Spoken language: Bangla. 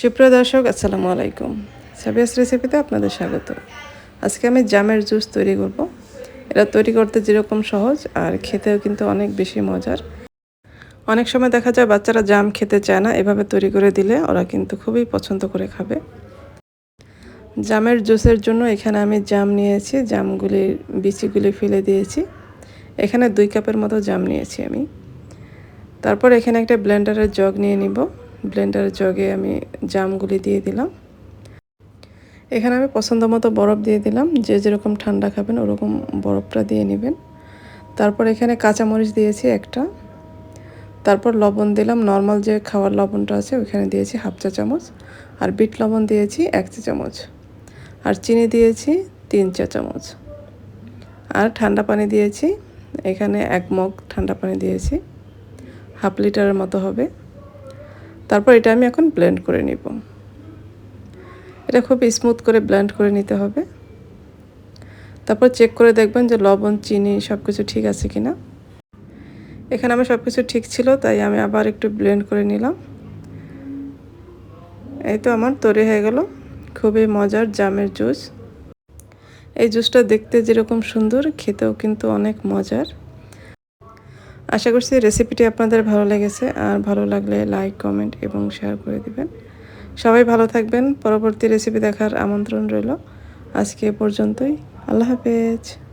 সুপ্রিয় দর্শক, আসসালামু আলাইকুম। সাবিয়াস রেসিপিতে আপনাদের স্বাগত। আজকে আমি জামের জুস তৈরি করব। এটা তৈরি করতে যেরকম সহজ আর খেতেও কিন্তু অনেক বেশি মজার। অনেক সময় দেখা যায় বাচ্চারা জাম খেতে চায় না, এভাবে তৈরি করে দিলে ওরা কিন্তু খুবই পছন্দ করে খাবে। জামের জুসের জন্য এখানে আমি জাম নিয়েছি জামগুলির বিচিগুলি ফেলে দিয়েছি। এখানে দুই কাপের মতো জাম নিয়েছি আমি। তারপর এখানে একটা ব্লেন্ডারের জগ নিয়ে নিব। ব্লেন্ডারের জগে আমি জামগুলি দিয়ে দিলাম। এখানে আমি পছন্দ মতো বরফ দিয়ে দিলাম। যে যেরকম ঠান্ডা খাবেন ওরকম বরফটা দিয়ে নেবেন। তারপর এখানে কাঁচামরিচ দিয়েছি একটা। তারপর লবণ দিলাম। নর্মাল যে খাওয়ার লবণটা আছে ওইখানে দিয়েছি হাফ চা চামচ। আর বিট লবণ দিয়েছি এক চা চামচ। আর চিনি দিয়েছি তিন চা চামচ। আর ঠান্ডা পানি দিয়েছি। এখানে এক মগ ঠান্ডা পানি দিয়েছি। হাফ লিটারের মতো হবে। তারপর এটা আমি এখন ব্লেন্ড করে নিব। এটা খুব স্মুথ করে ব্লেন্ড করে নিতে হবে। তারপর চেক করে দেখবেন যে লবণ, চিনি সব কিছু ঠিক আছে কি না এখানে আমার সব কিছু ঠিক ছিল, তাই আমি আবার একটু ব্লেন্ড করে নিলাম। এই তো আমার তৈরি হয়ে গেল। খুবই মজার জামের জুস। এই জুসটা দেখতে যেরকম সুন্দর, খেতেও কিন্তু অনেক মজার। আশা করছি রেসিপিটি আপনাদের ভালো লেগেছে। আর ভালো লাগলে লাইক কমেন্ট এবং শেয়ার করে দিবেন। সবাই ভালো থাকবেন। পরবর্তী রেসিপি দেখার আমন্ত্রণ রইল। আজকে পর্যন্তই। আল্লাহ হাফেজ।